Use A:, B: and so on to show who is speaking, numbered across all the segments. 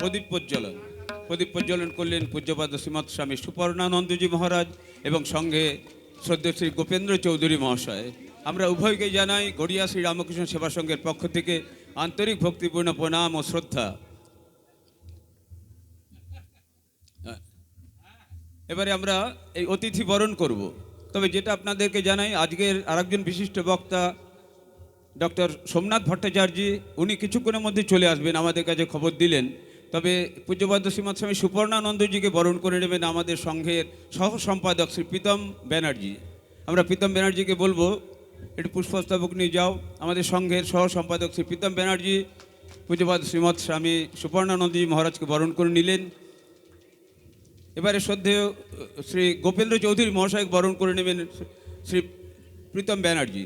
A: প্রদীপ প্রজ্বলন। প্রদীপ প্রজ্বলন করলেন পূজ্যপাদ শ্রীমৎ স্বামী সুপর্ণানন্দজি মহারাজ এবং সঙ্গে সদ্য শ্রী গোপেন্দ্র চৌধুরী মহাশয়। আমরা উভয়কে জানাই গড়িয়া শ্রী রামকৃষ্ণ সেবা সংঘের পক্ষ থেকে আন্তরিক ভক্তিপূর্ণ প্রণাম ও শ্রদ্ধা। এবারে আমরা এই অতিথি বরণ করব। তবে যেটা আপনাদেরকে জানাই, আজকের আরেকজন বিশিষ্ট বক্তা, ডক্টর সোমনাথ ভট্টাচার্য, উনি কিছুক্ষণের মধ্যে চলে আসবেন, আমাদের কাছে খবর দিলেন। তবে পূজ্যপাদ্য শ্রীমৎ স্বামী সুপর্ণানন্দজিকে বরণ করে নেবেন আমাদের সংঘের সহ সম্পাদক শ্রী প্রীতম ব্যানার্জি। আমরা প্রীতম ব্যানার্জিকে বলব, একটু পুষ্পস্তবক নিয়ে যাও। আমাদের সংঘের সহ সম্পাদক শ্রী প্রীতম ব্যানার্জি পূজ্যপাদ শ্রীমৎ স্বামী সুপর্ণানন্দজি মহারাজকে বরণ করে নিলেন। এবারে শ্রদ্ধেয়, শ্রী গোপেন্দ্র চৌধুরী মহাশয় বরণ করে নেবেন শ্রী প্রীতম ব্যানার্জি।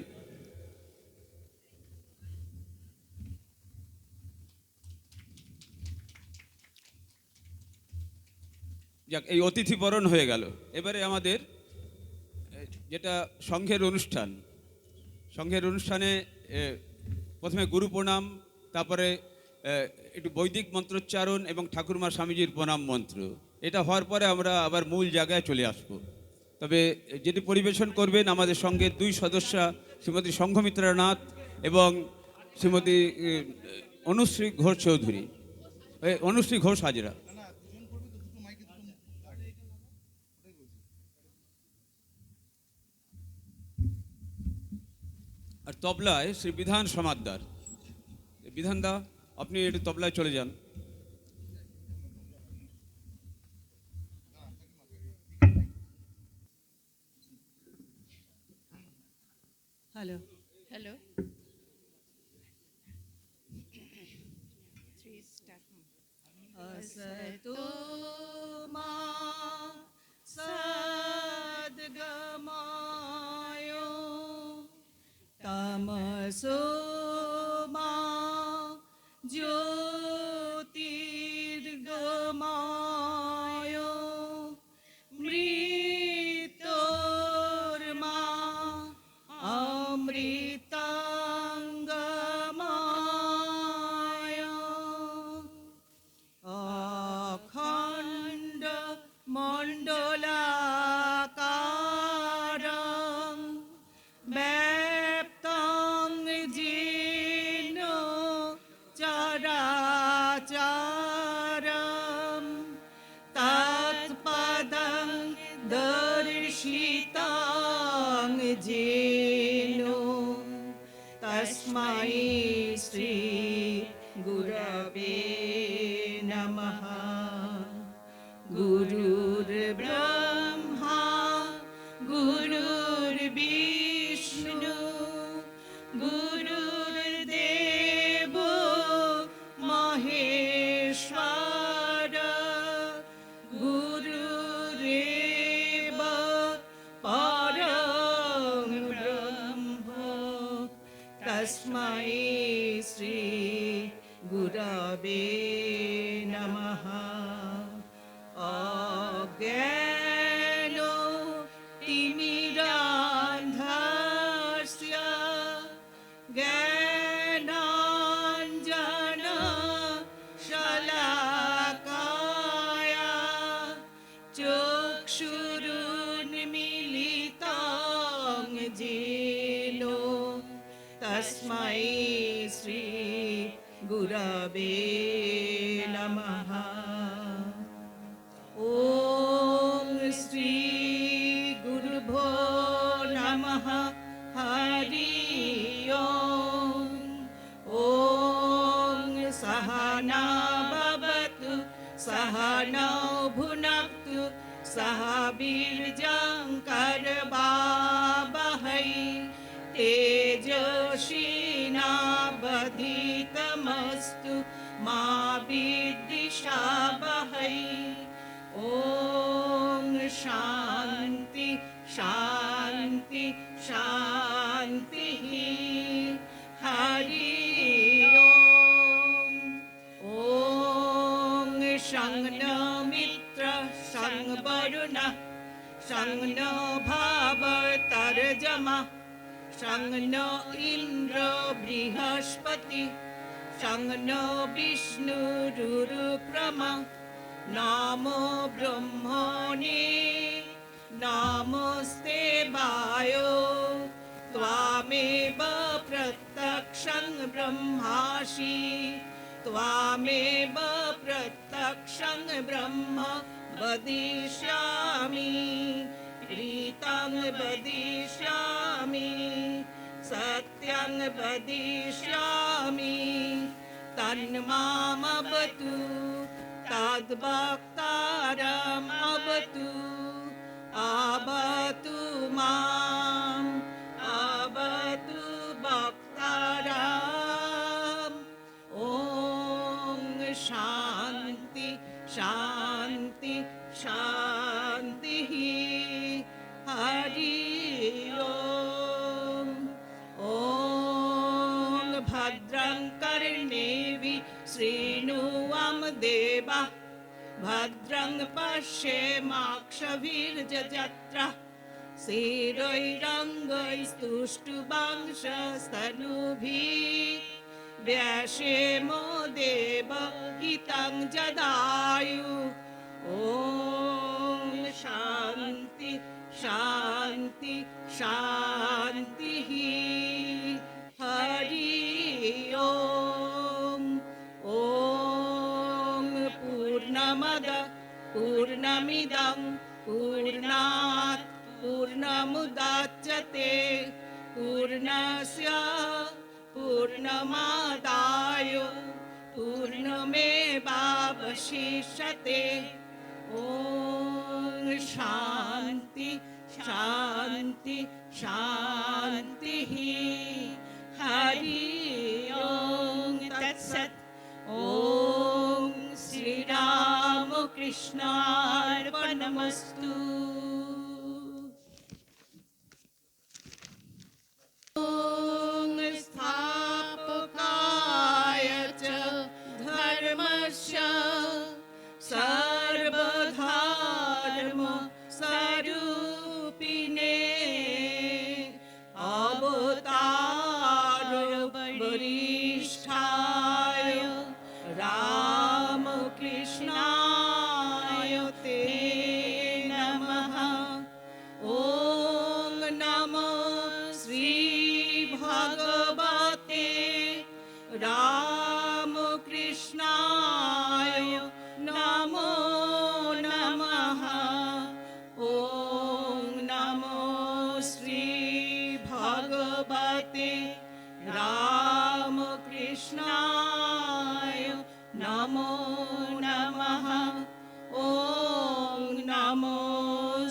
A: যাক, এই অতিথি বরণ হয়ে গেল। এবারে আমাদের যেটা সংঘের অনুষ্ঠান, সংঘের অনুষ্ঠানে প্রথমে গুরু প্রণাম, তারপরে একটু বৈদিক মন্ত্রোচ্চারণ এবং ঠাকুরমা স্বামীজির প্রণাম মন্ত্র। এটা হওয়ার পরে আমরা আবার মূল জায়গায় চলে আসব। তবে যেটি পরিবেশন করবেন আমাদের সঙ্গের দুই সদস্যা, শ্রীমতী সংঘমিত্রা নাথ এবং শ্রীমতী অনুশ্রী ঘোষ চৌধুরী অনুশ্রী ঘোষ হাজরা। আর তবলায় শ্রী বিধান সমাদ্দার। বিধানদা আপনি একটু তবলায় চলে যান।
B: হ্যালো।
C: Hello.
B: so শ্রী গুরবে নমঃ। অজ্ঞান তিমিরান্ধাস্য জ্ঞানাঞ্জন শলাকায়া চক্ষুরুন্মিলিতং জিলো। তস্মা गुरवे नमः। ॐ श्री गुरुभो नमः। हरि ॐ सहना भवतु सहनौ भुनक्तु सह वीर्यङ्करवावहै मा विदिशा ॐ शान्ति शान्ति शान्तिः हरि ॐ ओण मित्र संवरुणां न भावतर्जमा शङ्न इन्द्र बृहस्पति शङ्नो विष्णुरुरुक्रम नमो ब्रह्मणे नमस्ते वायो त्वामेव प्रत्यक्षं ब्रह्मासि त्वामेव प्रत्यक्षं ब्रह्म वदिष्यामि रीतं वदिष्यामि सत्यं वदिष्यामि। तन्मामवतु तद्भक्तारमवतु आवतु माम् आवतु भक्ताराम् ॐ शान्ति शान्ति शान्तिः हरि ओम् ॐ भद्रं कर्णेवि शृणुवं देवा भद्रं पश्येमाक्षभिर्जत्र शिरैरङ्गैस्तुष्टुवंशस्तनुभिः व्यासेमो देव हितं जदायु ॐ शान्ति शान्ति शान्तिः हरि ओम् ॐ पूर्णमद पूर्णमिदं पूर्णात् पूर्णमुदाच्यते पूर्णस्य पूर्णमादाय पूर्णमेवावशिष्यते ஓம் சாந்தி சாந்தி சாந்தி ஹரி ஓம் தத்சத் ஓம் ஸ்ரீராமகிருஷ்ணார்பணமஸ்து वरिष्ठाय रामकृष्णाय ते नमः ॐ नमो श्रीभगवते रामकृष्णाय नमो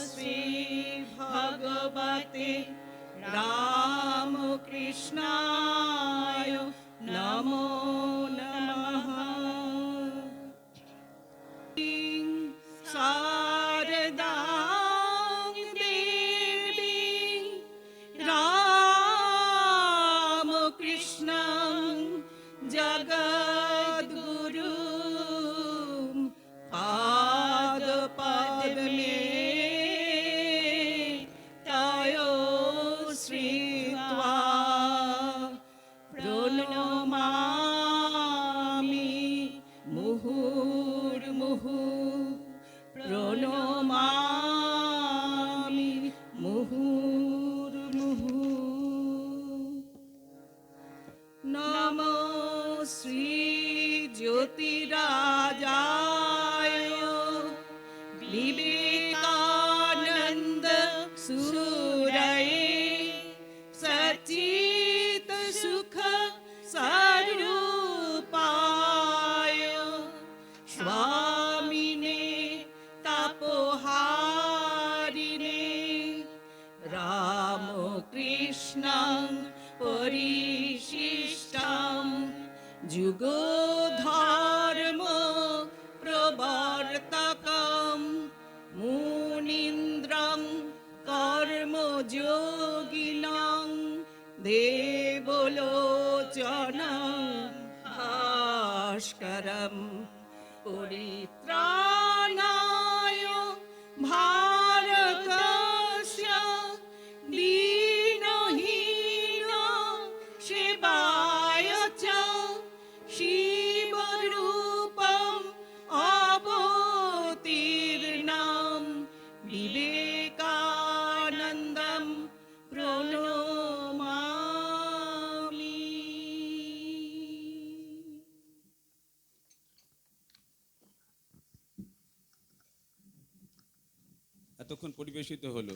B: শ্রী ভগবতে রামকৃষ্ণায় নমো নমঃ रामकृष्णं परिशिष्टं जुगोधर्म प्रवर्तकं मुनीन्द्रं कर्मयोगिनं देवलोचनं भास्करं परित्राणाय भारतस्य
A: পরিবেশিত হলো।